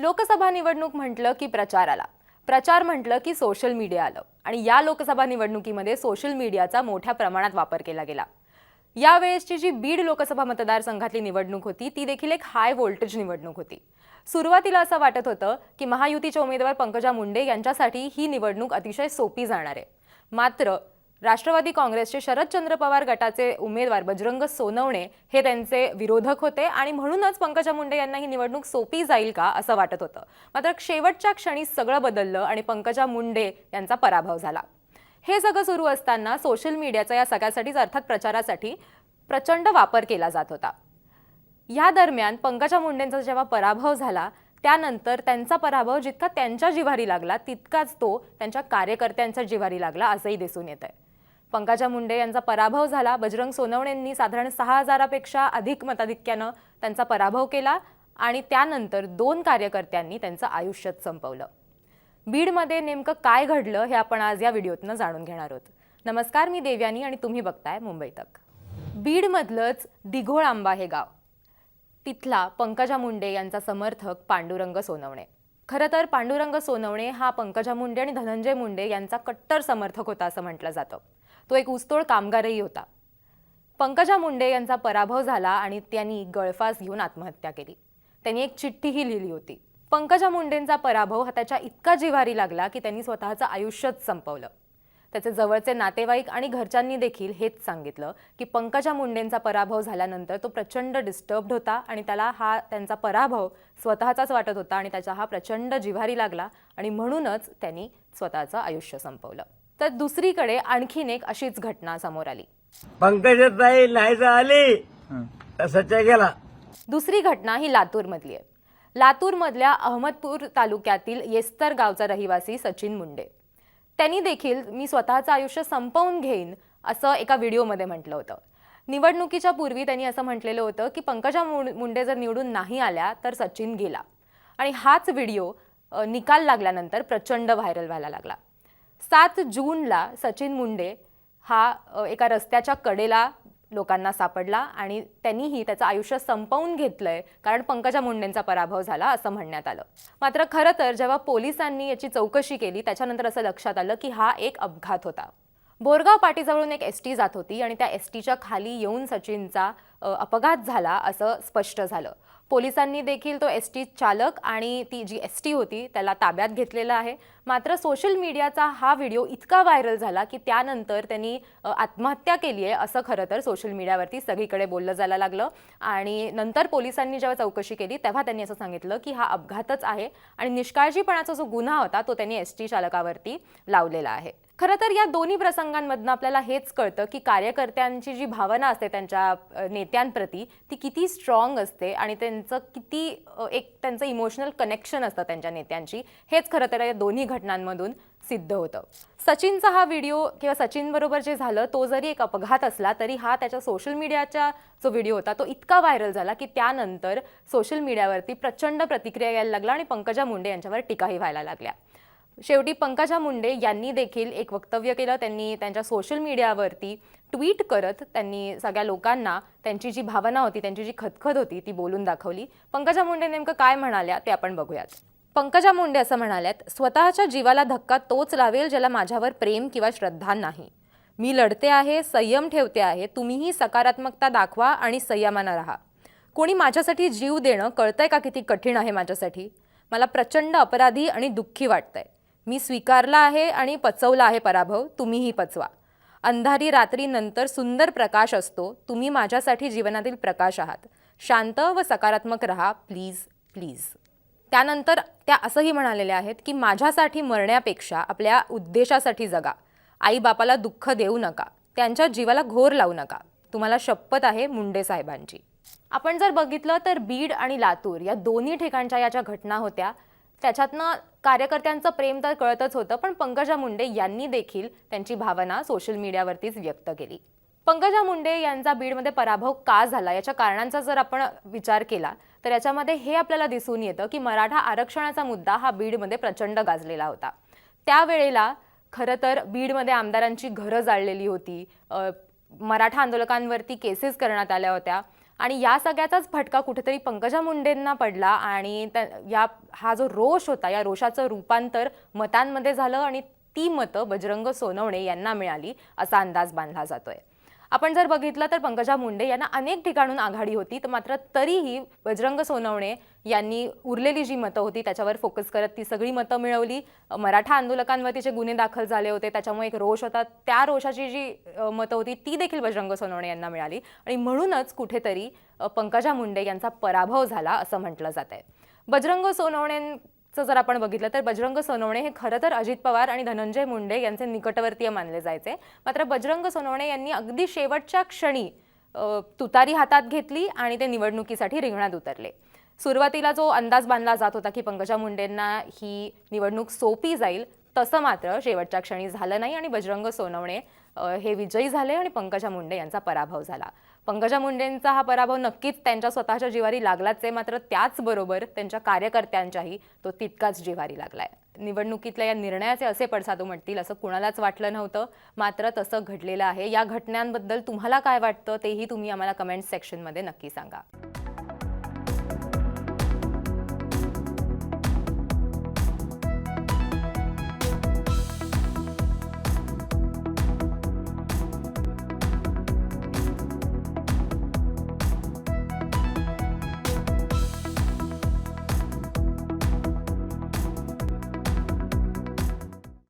लोकसभा निवडणूक म्हटलं की प्रचार आला प्रचार म्हटलं की सोशल मीडिया आलं. आणि या लोकसभा निवडणुकीमध्ये सोशल मीडियाचा मोठ्या प्रमाणात वापर केला गेला. यावेळेसची जी बीड लोकसभा मतदारसंघातली निवडणूक होती ती देखील एक हाय व्होल्टेज निवडणूक होती. सुरुवातीला असं वाटत होतं की महायुतीच्या उमेदवार पंकजा मुंडे यांच्यासाठी ही निवडणूक अतिशय सोपी जाणार आहे. मात्र राष्ट्रवादी काँग्रेसचे शरदचंद्र पवार गटाचे उमेदवार बजरंग सोनवणे हे त्यांचे विरोधक होते आणि म्हणूनच पंकजा मुंडे यांना ही निवडणूक सोपी जाईल का असं वाटत होतं. मात्र शेवटच्या क्षणी सगळं बदललं आणि पंकजा मुंडे यांचा पराभव झाला. हे सगळं सुरू असताना सोशल मीडियाचा या सगळ्यासाठीच अर्थात प्रचारासाठी प्रचंड वापर केला जात होता. या दरम्यान पंकजा मुंडेंचा जेव्हा पराभव झाला त्यानंतर त्यांचा पराभव जितका त्यांच्या जिव्हारी लागला तितकाच तो त्यांच्या कार्यकर्त्यांच्या जिव्हारी लागला असंही दिसून येत आहे पंकजा मुंडे यांचा पराभव झाला. बजरंग सोनवणेंनी साधारण सहा हजारापेक्षा अधिक मताधिक्यानं त्यांचा पराभव केला आणि त्यानंतर दोन कार्यकर्त्यांनी त्यांचं आयुष्यच संपवलं. बीडमध्ये नेमकं काय घडलं हे आपण आज या व्हिडिओतनं जाणून घेणार आहोत. नमस्कार मी देव्यानी आणि तुम्ही बघताय मुंबई तक. बीडमधलंच दिघोळ आंबा हे गाव. तिथला पंकजा मुंडे यांचा समर्थक पांडुरंग सोनवणे. खरं तर पांडुरंग सोनवणे हा पंकजा मुंडे आणि धनंजय मुंडे यांचा कट्टर समर्थक होता असं म्हटलं जातं. तो एक ऊसतोड कामगारही होता. पंकजा मुंडे यांचा पराभव झाला आणि त्यांनी गळफास घेऊन आत्महत्या केली. त्यांनी एक चिठ्ठीही लिहिली होती. पंकजा मुंडेंचा पराभव हा त्याच्या इतका जिव्हारी लागला की त्यांनी स्वतःचं आयुष्यच संपवलं. त्याचे जवळचे नातेवाईक आणि घरच्यांनी देखील हेच सांगितलं की पंकजा मुंडेंचा पराभव झाल्यानंतर तो प्रचंड डिस्टर्ब्ड होता आणि त्याला हा त्यांचा पराभव स्वतःचाच वाटत होता आणि त्याचा हा प्रचंड जिव्हारी लागला आणि म्हणूनच त्यांनी स्वतःचं आयुष्य संपवलं. तर दुसरीकडे आणखीन एक अशीच घटना समोर आली. पंकजाताई नाही आली सच्चा गेला. दुसरी घटना ही लातूरमधली आहे. लातूरमधल्या अहमदपूर तालुक्यातील येस्तर गावचा रहिवासी सचिन मुंडे. त्यांनी देखील मी स्वतःचं आयुष्य संपवून घेईन असं एका व्हिडिओमध्ये म्हटलं होतं. निवडणुकीच्या पूर्वी त्यांनी असं म्हटलेलं होतं की पंकजा मुंडे जर निवडून नाही आल्या तर सचिन गेला. आणि हाच व्हिडिओ निकाल लागल्यानंतर प्रचंड व्हायरल व्हायला लागला. सात जूनला सचिन मुंडे हा एका रस्त्याच्या कडेला लोकांना सापडला आणि त्यांनीही त्याचं आयुष्य संपवून घेतलंय कारण पंकजा मुंडेंचा पराभव झाला असं म्हणण्यात आलं. मात्र खरं तर जेव्हा पोलिसांनी याची चौकशी केली त्याच्यानंतर असं लक्षात आलं की हा एक अपघात होता. बोरगाव पाटीजवळून एक एस टी जात होती आणि त्या एस टीच्या खाली येऊन सचिनचा अपघात झाला असं स्पष्ट झालं. पोलिसांनी देखील तो एस टी चालक आणि ती जी एस टी होती त्याला ताब्यात घेतलेला आहे. मात्र सोशल मीडियाचा हा व्हिडिओ इतका व्हायरल झाला की त्यानंतर त्यांनी आत्महत्या केली आहे असं खरं तर सोशल मीडियावरती सगळीकडे बोललं जायला लागलं. आणि नंतर पोलिसांनी जेव्हा चौकशी केली तेव्हा त्यांनी असं सांगितलं की हा अपघातच आहे आणि निष्काळजीपणाचा जो गुन्हा होता तो त्यांनी एस टी चालकावरती लावलेला आहे. खरं तर या दोन्ही प्रसंगांमधनं आपल्याला हेच कळतं की कार्यकर्त्यांची जी भावना असते त्यांच्या अ, नेत्यांप्रती ती किती स्ट्रॉंग असते आणि त्यांचं किती एक त्यांचं इमोशनल कनेक्शन असतं त्यांच्या नेत्यांची हेच खरं तर या दोन्ही घटनांमधून सिद्ध होतं. सचिनचा हा व्हिडिओ किंवा सचिनबरोबर जे झालं तो जरी एक अपघात असला तरी हा त्याच्या सोशल मीडियाचा जो व्हिडिओ होता तो इतका व्हायरल झाला की त्यानंतर सोशल मीडियावरती प्रचंड प्रतिक्रिया यायला लागला आणि पंकजा मुंडे यांच्यावर टीकाही व्हायला लागल्या. शेवटी पंकजा मुंडे यांनी देखील एक वक्तव्य केलं त्यांनी त्यांच्या सोशल मीडियावरती ट्विट करत त्यांनी सगळ्या लोकांना त्यांची जी भावना होती त्यांची जी खतखत होती ती बोलून दाखवली. पंकजा मुंडे नेमकं काय म्हणाल्या ते आपण बघूयात. पंकजा मुंडे असं म्हणाल्यात स्वतःच्या जीवाला धक्का तोच लावेल ज्याला माझ्यावर प्रेम किंवा श्रद्धा नाही. मी लढते आहे संयम ठेवते आहे तुम्हीही सकारात्मकता दाखवा आणि संयमानं राहा. कोणी माझ्यासाठी जीव देणं कळतंय का किती कठीण आहे माझ्यासाठी? मला प्रचंड अपराधी आणि दुःखी वाटतंय. मी स्वीकारला आहे आणि पचवला आहे पराभव तुम्हीही पचवा. अंधारी रात्रीनंतर सुंदर प्रकाश असतो. तुम्ही माझ्यासाठी जीवनातील प्रकाश आहात. शांत व सकारात्मक राहा प्लीज प्लीज त्यानंतर त्या असंही म्हणालेल्या आहेत की माझ्यासाठी मरण्यापेक्षा आपल्या उद्देशासाठी जगा. आईबापाला दुःख देऊ नका. त्यांच्या जीवाला घोर लावू नका. तुम्हाला शपथ आहे मुंडे साहेबांची. आपण जर बघितलं तर बीड आणि लातूर या दोन्ही ठिकाणच्या याच्या घटना होत्या. त्याच्यातनं कार्यकर्त्यांचं प्रेम तर कळतच होतं पण पंकजा मुंडे यांनी देखील त्यांची भावना सोशल मीडियावरतीच व्यक्त केली. पंकजा मुंडे यांचा बीडमध्ये पराभव का झाला? याच्या कारणांचा जर आपण विचार केला तर याच्यामध्ये हे आपल्याला दिसून येतं की मराठा आरक्षणाचा मुद्दा हा बीडमध्ये प्रचंड गाजलेला होता. त्यावेळेला खरं तर बीडमध्ये आमदारांची घरं जाळलेली होती. मराठा आंदोलकांवरती केसेस करण्यात आल्या होत्या. आणि या सगळ्याचाच फटका कुठेतरी पंकजा मुंडेंना पडला आणि या हा जो रोष होता या रोषाचं रूपांतर मतांमध्ये झालं आणि ती मतं बजरंग सोनवणे यांना मिळाली असा अंदाज बांधला जातोय. आपण जर बघितलं तर पंकजा मुंडे यांना अनेक ठिकाणून आघाडी होती तर मात्र तरीही बजरंग सोनवणे यांनी उरलेली जी मतं होती त्याच्यावर फोकस करत ती सगळी मतं मिळवली. मराठा आंदोलकांवरती जे गुन्हे दाखल झाले होते त्याच्यामुळे एक रोष होता. त्या रोषाची जी मतं होती ती देखील बजरंग सोनवणे यांना मिळाली. आणि म्हणूनच कुठेतरी पंकजा मुंडे यांचा पराभव झाला असं म्हटलं जात आहे बजरंग चं जर आपण बघितलं तर बजरंग सोनवणे हे खरं तर अजित पवार आणि धनंजय मुंडे यांचे निकटवर्तीय मानले जायचे. मात्र बजरंग सोनवणे यांनी अगदी शेवटच्या क्षणी तुतारी हातात घेतली आणि ते निवडणुकीसाठी रिंगणात उतरले. सुरुवातीला जो अंदाज बांधला जात होता की पंकजा मुंडेंना ही निवडणूक सोपी जाईल तसं मात्र शेवटच्या क्षणी झालं नाही आणि बजरंग सोनवणे हे विजयी झाले आणि पंकजा मुंडे यांचा पराभव झाला. पंकजा मुंडेंचा हा पराभव नक्कीच त्यांच्या स्वतःच्या जिवारी लागलाच आहे. मात्र त्याचबरोबर त्यांच्या कार्यकर्त्यांच्याही तो तितकाच जिवारी लागलाय. निवडणुकीतल्या या निर्णयाचे असे पडसाद उमटतील असं कुणालाच वाटलं नव्हतं. मात्र तसं घडलेलं आहे. या घटनांबद्दल तुम्हाला काय वाटतं? तेही तुम्ही आम्हाला कमेंट सेक्शनमध्ये नक्की सांगा.